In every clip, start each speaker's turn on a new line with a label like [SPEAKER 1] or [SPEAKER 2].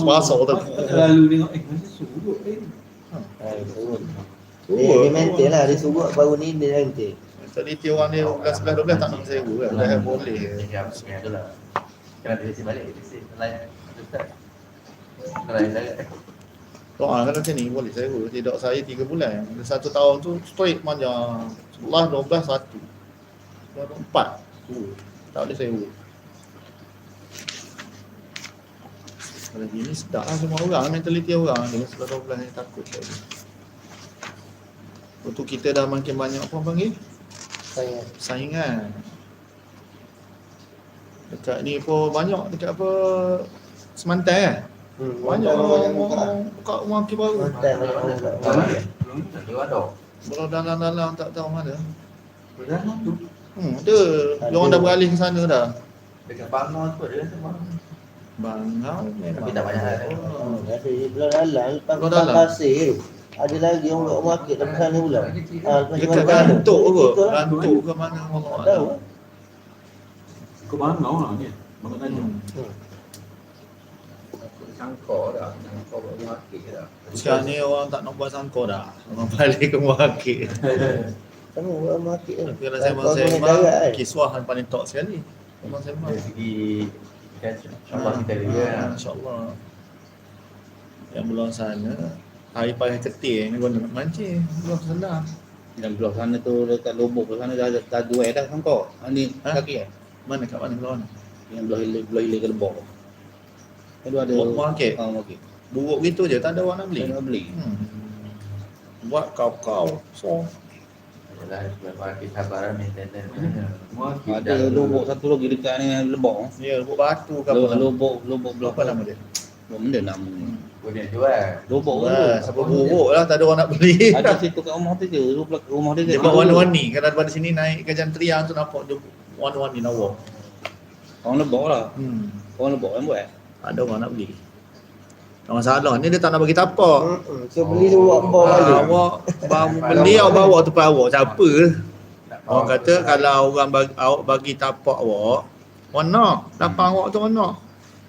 [SPEAKER 1] Sepasar tu.
[SPEAKER 2] Lalu tengok eh macam surut eh.
[SPEAKER 3] Ah, surut. Dia, dia maintain lah, dia surut baru ni dia maintain.
[SPEAKER 1] Tadi dia orang dia 11 11 12 tak nak sewa kan. Dah boleh.
[SPEAKER 4] Ya, ya itulah. Kena dirisi balik, lain. Ustaz. Lain sangat.
[SPEAKER 1] Doa kan macam ni boleh sewa. Tidak saya 3 bulan. Satu tahun tu straight panjang. 11 12 1. 4. Uh, tak boleh sewa. Kalau gini sedap lah semua orang mentaliti orang ni 11 12 ni takut lagi. Untuk kita dah makin banyak apa orang panggil?
[SPEAKER 3] Saya.
[SPEAKER 1] saingan. Dekat ni pun banyak dekat apa Semantai kan?
[SPEAKER 3] Hmm,
[SPEAKER 1] Banyak
[SPEAKER 3] banyak
[SPEAKER 1] orang
[SPEAKER 3] buka.
[SPEAKER 1] buka rumah makin baru.
[SPEAKER 3] Mantan banyak orang buka.
[SPEAKER 2] Belum
[SPEAKER 4] Tak ada.
[SPEAKER 1] Kalau dalam-dalam tak tahu mana.
[SPEAKER 2] Berapa tu?
[SPEAKER 1] Hmm, ada. Dia orang dah beralih ke sana dah.
[SPEAKER 4] Dekat Bangor tu ada semua.
[SPEAKER 1] Bangau memang.
[SPEAKER 4] Tapi tak banyak lah.
[SPEAKER 3] Rasa dia belah dalam, lepas lepas
[SPEAKER 1] dalam.
[SPEAKER 3] pasir. Ada lagi orang buka market lepas sana pula. Ah, lepas
[SPEAKER 1] Dekat. Gantuk ke?
[SPEAKER 3] Lah.
[SPEAKER 1] Gantuk ke mana Allah
[SPEAKER 3] Tak tahu.
[SPEAKER 2] Ke mana lah ni? Bangun tanya.
[SPEAKER 1] Hmm.
[SPEAKER 4] Sangkor dah. Sangkor buat market dah.
[SPEAKER 1] Sekarang ni orang tak nak buat sangkor dah. Orang balik ke market.
[SPEAKER 3] Sama buka market tu.
[SPEAKER 1] Tapi kalau saya
[SPEAKER 3] Kau
[SPEAKER 1] masa
[SPEAKER 3] guna
[SPEAKER 1] sembang,
[SPEAKER 3] darat, eh.
[SPEAKER 1] kiswah yang paling top sekali. Memang.
[SPEAKER 4] Dari segi kan syabas kita dia.
[SPEAKER 1] Ah, InsyaAllah. Yang belum sana, hari pagi ketir ni guna nak mancing. Belum senang.
[SPEAKER 5] Yang belah sana tu dekat lubuk ke sana dah dah dua dah sangkor. Ha ni
[SPEAKER 1] Ha?
[SPEAKER 5] kaki eh.
[SPEAKER 1] Mana kat mana belah mana?
[SPEAKER 5] Yang belah hilir belah hilir ke lebok. Itu ada
[SPEAKER 1] Buat market.
[SPEAKER 5] Ah, okey.
[SPEAKER 1] Buruk gitu je, tak ada orang nak beli.
[SPEAKER 5] Saya nak beli.
[SPEAKER 1] Hmm. Buat kau-kau. So,
[SPEAKER 4] Sebab maintenance.
[SPEAKER 2] Market
[SPEAKER 5] Ada lubuk satu lagi dekat ni lebok.
[SPEAKER 1] ya, buat batu ke apa.
[SPEAKER 5] Lubuk lubuk lubuk belah
[SPEAKER 1] Apa nama dia?
[SPEAKER 5] Lubuk benda nama.
[SPEAKER 4] Boleh jual.
[SPEAKER 5] Lubuk
[SPEAKER 1] Wah,
[SPEAKER 5] tu.
[SPEAKER 1] siapa buruk lah, tak ada orang nak beli.
[SPEAKER 5] Ada situ kat rumah tu je, rumah rumah dia.
[SPEAKER 1] Dia buat warna-warni. Kalau daripada sini naik ke Jalan Triang tu nampak dia warna-warni lawa.
[SPEAKER 5] Orang lebok lah.
[SPEAKER 1] Hmm.
[SPEAKER 5] Orang lebok yang buat.
[SPEAKER 1] Ada orang nak beli. Tak masalah. Ni dia tak nak bagi tapak.
[SPEAKER 3] Hmm, So beli tu buat bawah
[SPEAKER 1] Ah,
[SPEAKER 3] balik.
[SPEAKER 1] awak bawa beli awak bawa tempat awak siapa orang kata kalau orang bagi, awak bagi tapak awak awak nak tapak awak tu awak nak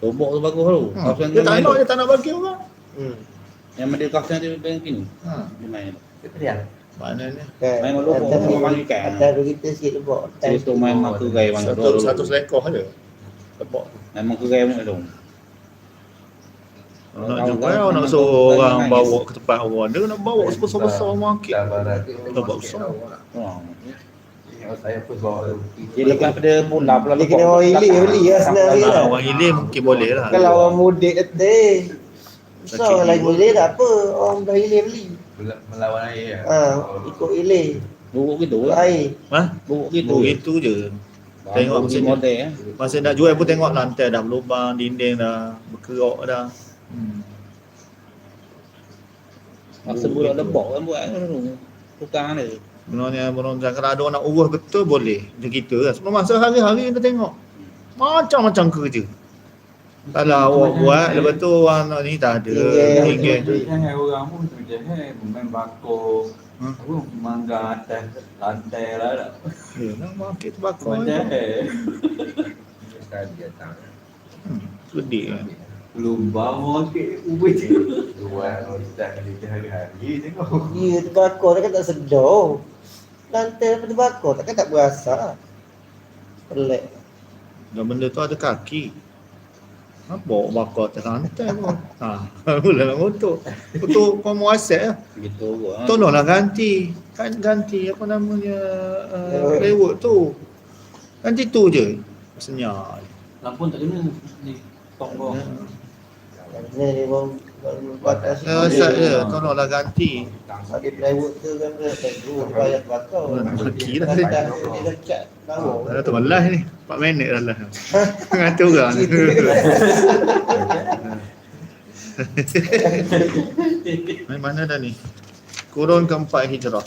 [SPEAKER 5] Lubuk tu bagus tu.
[SPEAKER 1] hmm. Dia tak nak dia tak nak bagi orang
[SPEAKER 3] Hmm.
[SPEAKER 5] Yang ada kawasan dia bank kini.
[SPEAKER 1] ha.
[SPEAKER 5] Dia main.
[SPEAKER 4] Ketriang.
[SPEAKER 1] mana ni
[SPEAKER 3] Kan.
[SPEAKER 5] Main malu bawa
[SPEAKER 3] ni,
[SPEAKER 5] orang ikan.
[SPEAKER 3] Atas tu kita sikit lebok.
[SPEAKER 5] Saya tu main maka gaya bang.
[SPEAKER 1] satu satu selekoh je tapak
[SPEAKER 5] Main maka gaya bang tu.
[SPEAKER 1] Kalau nak jual awak nak suruh orang bawa ke tempat orang dia nak bawa sebesar-besar market
[SPEAKER 4] Sabaran.
[SPEAKER 1] Tempat besar.
[SPEAKER 4] Tengok saya pun bawa tu.
[SPEAKER 5] Dia lepas pada pula pula
[SPEAKER 3] Dia kena orang ilik beli lah senang
[SPEAKER 1] ha,
[SPEAKER 3] lah.
[SPEAKER 1] orang hilir mungkin boleh lah
[SPEAKER 3] Kalau orang mudik eh. Susah
[SPEAKER 1] Sakit
[SPEAKER 3] orang lain boleh tak apa. Orang dah ilik beli.
[SPEAKER 4] Mel- Melawan air ya.
[SPEAKER 3] Ha, ikut ilik.
[SPEAKER 5] Buruk gitu lah.
[SPEAKER 3] Air.
[SPEAKER 1] ha?
[SPEAKER 5] Buruk gitu.
[SPEAKER 1] begitu je Tengok
[SPEAKER 5] Buruk
[SPEAKER 1] macam ni.
[SPEAKER 5] model eh.
[SPEAKER 1] Masa nak jual pun tengok lantai dah berlubang, dinding dah berkerok dah. Hmm.
[SPEAKER 5] Masa budak lebok kan buat tu. Tukang dia.
[SPEAKER 1] Sebenarnya berontak kalau ada orang nak urus betul boleh. Macam kita kan. Sebelum masa hari-hari kita tengok. Macam-macam kerja. Kalau awak buat, lepas tu orang nak ni tak ada.
[SPEAKER 3] Tinggal.
[SPEAKER 1] Tinggal.
[SPEAKER 2] Tu jangan orang pun tu jangan main bakor.
[SPEAKER 1] Hmm.
[SPEAKER 2] Mangga atas lantai lah tak.
[SPEAKER 1] Ya, nak market ni.
[SPEAKER 2] jangan.
[SPEAKER 4] Sekali datang.
[SPEAKER 1] Hmm, Sedih kan.
[SPEAKER 2] Belum bangun ke ubah je.
[SPEAKER 4] Dua ustaz kali hari-hari tengok.
[SPEAKER 3] Ya, terbakar takkan tak sedar. Lantai lepas terbakar takkan tak berasa. Pelik.
[SPEAKER 1] Dan benda tu ada kaki. Bawa bakar atas lantai pun. Ha, mula nak motor. Betul kau mau aset lah.
[SPEAKER 5] Gitu gua.
[SPEAKER 1] Tolonglah ganti. Kan ganti apa namanya uh,
[SPEAKER 3] plywood
[SPEAKER 1] tu. Ganti tu je. Senyap.
[SPEAKER 2] Lampu tak kena ni tong bawah.
[SPEAKER 3] Ni dia orang batas.
[SPEAKER 1] Ya, Ustaz ya, tolonglah ganti.
[SPEAKER 3] Ada plywood tu kan dia tak tu bayar terbakar.
[SPEAKER 1] Maki lah
[SPEAKER 3] Dah
[SPEAKER 1] dia.
[SPEAKER 3] dah dia dah cat lawa.
[SPEAKER 1] Dah tu live ni. 4 minit dah live. Ngata orang ni. Main mana dah ni? Kurun keempat hijrah.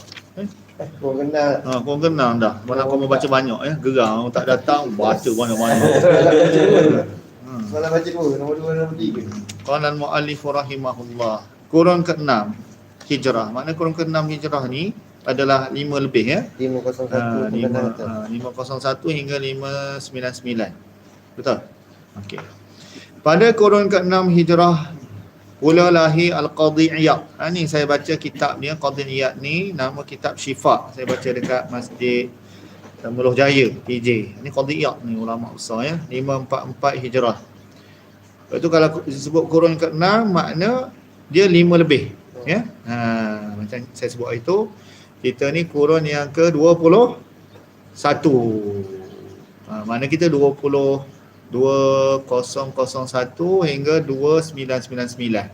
[SPEAKER 3] Kau kenal.
[SPEAKER 1] Ha, kau kenal dah. Mana kau mau baca banyak ya? Gerang tak datang baca banyak-banyak. Hmm.
[SPEAKER 3] Soalan baca dua, nombor dua, nombor tiga.
[SPEAKER 1] Qala al-muallif rahimahullah. Kurun ke-6 hijrah. Makna kurun ke-6 hijrah ni adalah 5 lebih ya.
[SPEAKER 3] 501
[SPEAKER 1] Ha,
[SPEAKER 3] pengganaan
[SPEAKER 1] lima,
[SPEAKER 3] atas.
[SPEAKER 1] ha, 501 hingga 599. Betul? Okey. Pada kurun ke-6 hijrah pula lahir Al-Qadhi Iyad. Ha, ni saya baca kitab ni, Qadhi Iyad ni nama kitab Syifa. Saya baca dekat Masjid Meluh Jaya, PJ. Ni Qadhi Iyad ni ulama besar ya. 544 Hijrah. Lepas tu kalau disebut kurun ke-6 makna dia 5 lebih. Ya. Ha, macam saya sebut hari tu kita ni kurun yang ke-21. Ha, mana kita 20 2001 hingga 2999.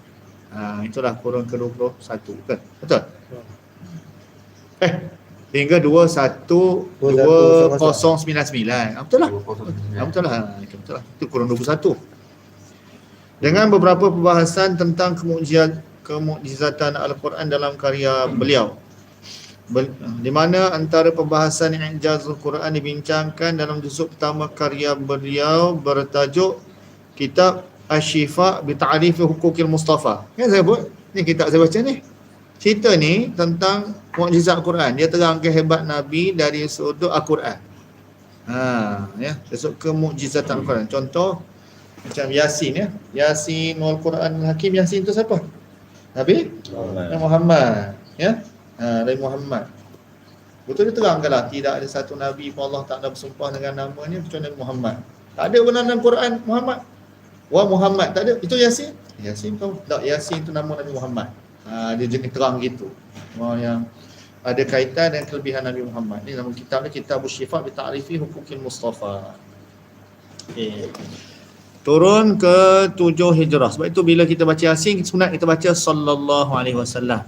[SPEAKER 1] Ha, itulah kurun ke-21 kan? Betul? Eh, hingga 21 2099. Ha, betul lah. Ha, betul lah. Ha, itu betul lah. Itu kurun 21. Dengan beberapa perbahasan tentang kemukjizat kemukjizatan Al-Quran dalam karya beliau. Bel- Di mana antara pembahasan Ijazul Quran dibincangkan dalam juzuk pertama karya beliau bertajuk Kitab Asy-Syifa bi Ta'rif Hukukil Mustafa. Kan saya buat ni kitab saya baca ni. Cerita ni tentang mukjizat Al-Quran. Dia terangkan hebat Nabi dari sudut Al-Quran. Ha, ya, masuk ke mukjizat Al-Quran. Contoh macam Yasin ya. Yasin wal Quran Hakim Yasin tu siapa? Nabi Nabi Muhammad ya. Ha, Nabi Muhammad. Betul dia terangkan lah tidak ada satu Nabi pun Allah Ta'ala bersumpah dengan namanya kecuali Nabi Muhammad. Tak ada benar dalam Quran Muhammad. Wa Muhammad tak ada. Itu Yasin. Yasin tahu. Tak Yasin tu nama Nabi Muhammad. Ha, dia jenis terang gitu. Oh, yang ada kaitan dengan kelebihan Nabi Muhammad. Ni nama kitab ni Kitab Syifa bi Ta'rifi Hukukil Mustafa. Okay. Turun ke tujuh hijrah. Sebab itu bila kita baca Yasin, sunat kita baca sallallahu alaihi wasallam.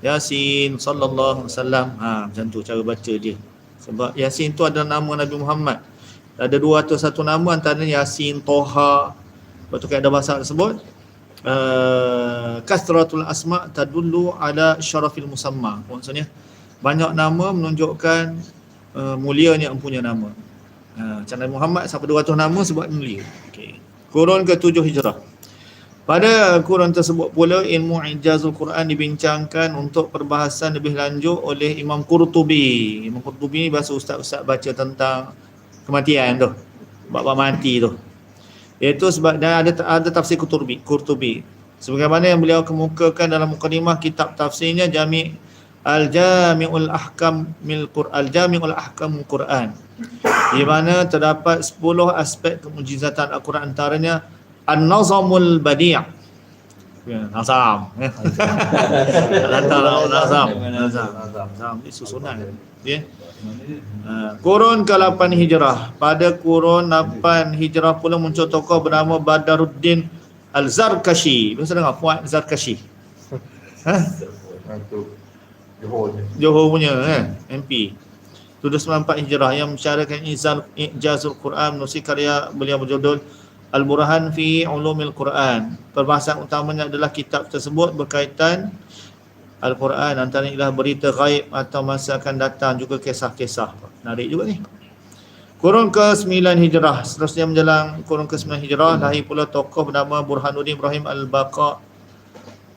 [SPEAKER 1] Yasin sallallahu alaihi wasallam. Ha, macam tu cara baca dia. Sebab Yasin tu ada nama Nabi Muhammad. Ada dua atau satu nama antaranya Yasin, Toha. Lepas tu ada bahasa tersebut. Uh, kasratul asma tadullu ala syarafil musamma. Maksudnya banyak nama menunjukkan uh, mulianya empunya nama. Ha, macam Nabi Muhammad sampai 200 nama sebab mulia. Okey. Kurun ke-7 Hijrah. Pada kurun tersebut pula ilmu ijazul Quran dibincangkan untuk perbahasan lebih lanjut oleh Imam Qurtubi. Imam Qurtubi ni bahasa ustaz-ustaz baca tentang kematian tu. Bab-bab mati tu. Iaitu sebab dan ada ada tafsir Qurtubi, Qurtubi. Sebagaimana yang beliau kemukakan dalam mukadimah kitab tafsirnya Jami' Al-Jami'ul Ahkam mil Qur'an Al-Jami'ul Ahkam Quran. Di mana terdapat 10 aspek kemujizatan Al-Quran antaranya An-Nazamul Badi'. Ya, nazam. Ya. Antara nazam. Nazam. Nazam. Ini susunan. Ya. Ha, kurun ke-8 Hijrah. Pada kurun 8 Hijrah pula muncul tokoh bernama Badaruddin Al-Zarkashi. Biasa dengar Fuad Zarkashi. Ha? Johor punya kan, MP. 794 Hijrah yang mensyarahkan Izal Ijazul Quran menulis karya beliau berjudul Al-Burhan fi Ulumil Quran. Perbahasan utamanya adalah kitab tersebut berkaitan Al-Quran antara ialah berita gaib atau masa akan datang juga kisah-kisah. Menarik juga ni. Kurun ke-9 Hijrah. Seterusnya menjelang kurun ke-9 Hijrah lahir pula tokoh bernama Burhanuddin Ibrahim Al-Baqa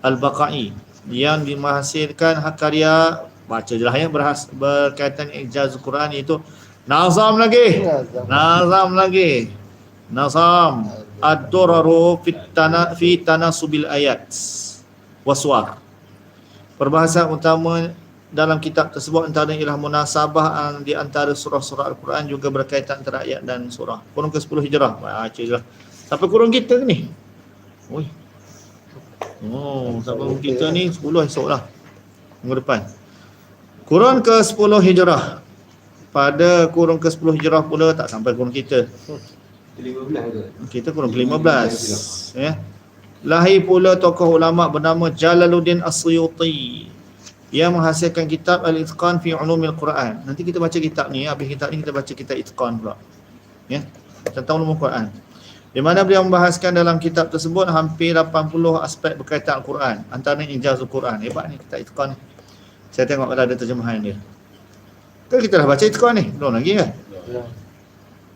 [SPEAKER 1] Al-Baqai yang dihasilkan hak karya baca je lah ya berhas, berkaitan ijaz Quran iaitu nazam lagi nazam lagi nazam ad-duraru fi tana fi tanasubil ayat waswar perbahasan utama dalam kitab tersebut antara ialah munasabah di antara surah-surah Al-Quran juga berkaitan antara ayat dan surah. Kurun ke-10 hijrah. Baca je lah. Sampai kurun kita ni. Oi. Oh, sampai kurun kita ni 10 esok lah. Minggu depan. Kurun ke-10 hijrah. Pada kurun ke-10 hijrah pula tak sampai kurun kita.
[SPEAKER 2] 15 tu.
[SPEAKER 1] Kita kurun ke-15. Ya. Lahir pula tokoh ulama bernama Jalaluddin Asyuti yang menghasilkan kitab Al-Itqan fi Ulumil Quran. Nanti kita baca kitab ni, habis kitab ni kita baca kitab Itqan pula. Ya. Tentang ulumul Quran. Di mana beliau membahaskan dalam kitab tersebut hampir 80 aspek berkaitan Al-Quran. Antaranya ijazul Quran. Hebat ni kitab Itqan. Saya tengok ada terjemahan dia. Kan kita dah baca Itqan ni? Belum lagi kan?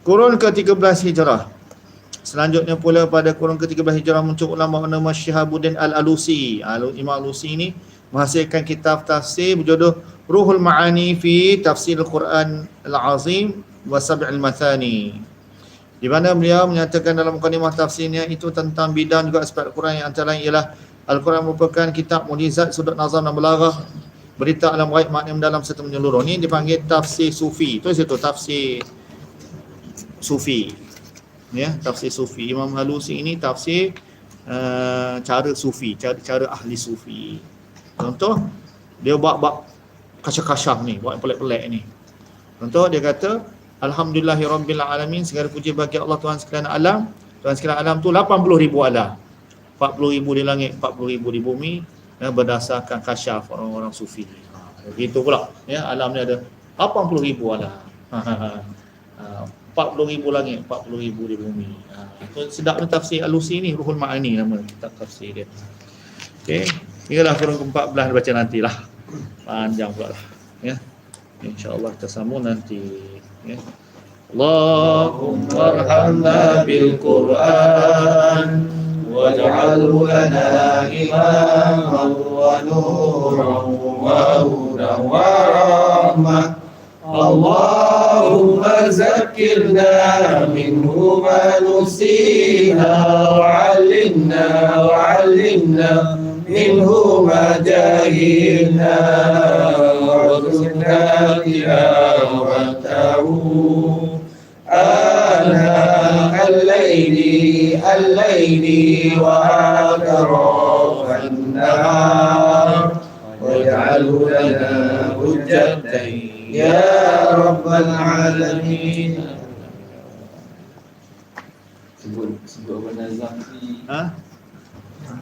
[SPEAKER 1] Kurun ke-13 Hijrah. Selanjutnya pula pada kurun ke-13 Hijrah muncul ulama bernama Syihabuddin Al-Alusi. Al Imam Alusi ini menghasilkan kitab tafsir berjudul Ruhul Ma'ani fi Tafsir Al-Quran Al-Azim wa Sab'il Mathani Di mana beliau menyatakan dalam mukadimah tafsirnya itu tentang bidang juga aspek Al-Quran yang antara ialah Al-Quran merupakan kitab mukjizat sudut nazar dan belaghah berita alam gaib makna mendalam serta menyeluruh. Ini dipanggil tafsir sufi. Itu situ tafsir sufi. Ya, tafsir sufi. Imam Halusi ini tafsir uh, cara sufi, cara cara ahli sufi. Contoh dia buat buat kasyah-kasyah ni, buat pelik-pelik ni. Contoh dia kata Alhamdulillahi Rabbil Alamin. Segala puji bagi Allah Tuhan sekalian alam. Tuhan sekalian alam tu 80 ribu alam. 40 ribu di langit 40 ribu di bumi. Ya, Berdasarkan kasyaf orang-orang sufi ha, Begitu pula. Ya, Alam ni ada 80 ribu alam. Ha, 40 ribu langit 40 ribu di bumi. Ha, tu Sedap ni tafsir Alusi ni Ruhul Ma'ani nama kitab tafsir dia. Okey Inilah kurang ke-14 baca nantilah Panjang pula lah. Ya InsyaAllah kita sambung nanti arhamna bil Quran
[SPEAKER 6] واجعله لنا إماما ونورا وهدى ورحمة. اللهم ذكرنا منه ما نسينا وعلمنا وعلمنا منه ما جهلنا وارزقنا تلاوته آناء الليل الليل وأطراف النهار. واجعله لنا حجة يا رب العالمين.
[SPEAKER 2] Nazam ni
[SPEAKER 1] Ha?